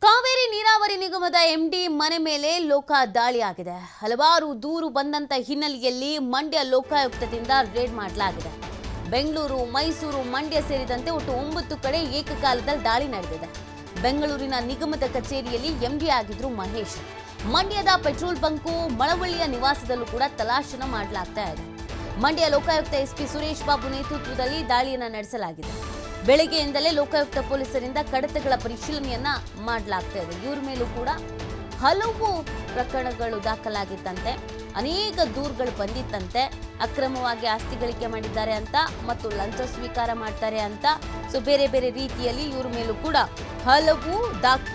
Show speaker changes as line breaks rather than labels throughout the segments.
ಕಾವೇರಿ ನೀರಾವರಿ ನಿಗಮದ ಎಂಡಿ ಮನೆ ಮೇಲೆ ಲೋಕ ದಾಳಿಯಾಗಿದೆ ಹಲವಾರು ದೂರು ಬಂದಂತ ಹಿನ್ನೆಲೆಯಲ್ಲಿ ಮಂಡ್ಯ ಲೋಕಾಯುಕ್ತದಿಂದ ರೇಡ್ ಮಾಡಲಾಗಿದೆ. ಬೆಂಗಳೂರು, ಮೈಸೂರು ಮಂಡ್ಯ ಸೇರಿದಂತೆ ಒಟ್ಟು ಒಂಬತ್ತು ಕಡೆ ಏಕಕಾಲದಲ್ಲಿ ದಾಳಿ ನಡೆದಿದೆ. ಬೆಂಗಳೂರಿನ ನಿಗಮದ ಕಚೇರಿಯಲ್ಲಿ ಎಂಡಿ ಆಗಿದ್ರು ಮಹೇಶ್. ಮಂಡ್ಯದ ಪೆಟ್ರೋಲ್ ಬಂಕು ಮಳವಳ್ಳಿಯ ನಿವಾಸದಲ್ಲೂ ಕೂಡ ತಲಾಶನ ಮಾಡಲಾಗ್ತಾ ಇದೆ. ಮಂಡ್ಯ ಲೋಕಾಯುಕ್ತ ಎಸ್ಪಿ ಸುರೇಶ್ ಬಾಬು ನೇತೃತ್ವದಲ್ಲಿ ದಾಳಿಯನ್ನು ನಡೆಸಲಾಗಿದೆ. ಬೆಳಗ್ಗೆಯಿಂದಲೇ ಲೋಕಾಯುಕ್ತ ಪೊಲೀಸರಿಂದ ಕಡತಗಳ ಪರಿಶೀಲನೆಯನ್ನ ಮಾಡಲಾಗ್ತಾ ಇದೆ. ಇವ್ರ ಮೇಲೂ ಕೂಡ ಹಲವು ಪ್ರಕರಣಗಳು ದಾಖಲಾಗಿತ್ತಂತೆ ಅನೇಕ ದೂರುಗಳು ಬಂದಿತ್ತಂತೆ ಅಕ್ರಮವಾಗಿ ಆಸ್ತಿ ಗಳಿಕೆ ಮಾಡಿದ್ದಾರೆ ಅಂತ ಮತ್ತು ಲಂಚ ಸ್ವೀಕಾರ ಮಾಡ್ತಾರೆ ಅಂತ. ಸೊ ಬೇರೆ ಬೇರೆ ರೀತಿಯಲ್ಲಿ ಇವ್ರ ಮೇಲೂ ಕೂಡ ಹಲವು ದಾಖ್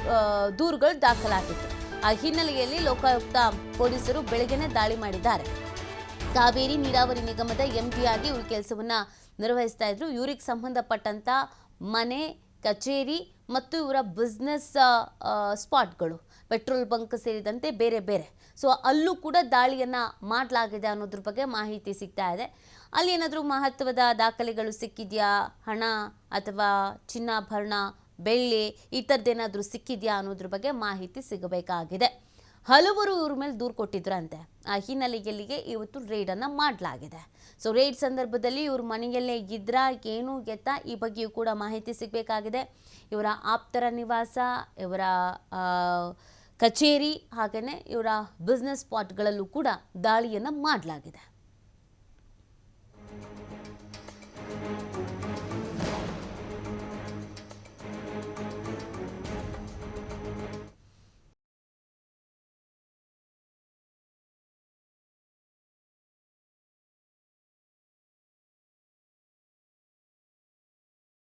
ದೂರುಗಳು ದಾಖಲಾಗಿತ್ತು. ಆ ಹಿನ್ನೆಲೆಯಲ್ಲಿ ಲೋಕಾಯುಕ್ತ ಪೊಲೀಸರು ಬೆಳಗ್ಗೆನೆ ದಾಳಿ ಮಾಡಿದ್ದಾರೆ. ಕಾವೇರಿ ನೀರಾವರಿ ನಿಗಮದ ಎಂಡಿ ಆಗಿ ಇವರು ಕೆಲಸವನ್ನ ನಿರ್ವಹಿಸ್ತಾ ಇದ್ರು. ಇವ್ರಿಗೆ ಸಂಬಂಧಪಟ್ಟಂತ ಮನೆ, ಕಚೇರಿ ಮತ್ತು ಇವರ ಬಿಸ್ನೆಸ್ ಸ್ಪಾಟ್ಗಳು ಪೆಟ್ರೋಲ್ ಬಂಕ್ ಸೇರಿದಂತೆ ಬೇರೆ ಬೇರೆ. ಸೊ ಅಲ್ಲೂ ಕೂಡ ದಾಳಿಯನ್ನ ಮಾಡಲಾಗಿದೆ ಅನ್ನೋದ್ರ ಬಗ್ಗೆ ಮಾಹಿತಿ ಸಿಗ್ತಾ ಇದೆ. ಅಲ್ಲಿ ಏನಾದರೂ ಮಹತ್ವದ ದಾಖಲೆಗಳು ಸಿಕ್ಕಿದೆಯಾ? ಹಣ ಅಥವಾ ಚಿನ್ನಾಭರಣ, ಬೆಳ್ಳಿ, ಈ ಥರದ್ದೇನಾದರೂ ಸಿಕ್ಕಿದೆಯಾ ಅನ್ನೋದ್ರ ಬಗ್ಗೆ ಮಾಹಿತಿ ಸಿಗಬೇಕಾಗಿದೆ. ಹಲವರು ಇವ್ರ ಮೇಲೆ ದೂರು ಕೊಟ್ಟಿದ್ರಂತೆ. ಆ ಹಿನ್ನೆಲೆಯಲ್ಲಿಗೆ ಇವತ್ತು ರೈಡನ್ನು ಮಾಡಲಾಗಿದೆ. ಸೊ ರೇಡ್ ಸಂದರ್ಭದಲ್ಲಿ ಇವ್ರ ಮನೆಯಲ್ಲೇ ಇದ್ರ, ಏನು ಗೆತ್ತ ಈ ಬಗ್ಗೆಯೂ ಕೂಡ ಮಾಹಿತಿ ಸಿಗಬೇಕಾಗಿದೆ. ಇವರ ಆಪ್ತರ ನಿವಾಸ, ಇವರ ಕಚೇರಿ ಹಾಗೆಯೇ ಇವರ ಬಿಸ್ನೆಸ್ ಸ್ಪಾಟ್ಗಳಲ್ಲೂ ಕೂಡ ದಾಳಿಯನ್ನು ಮಾಡಲಾಗಿದೆ.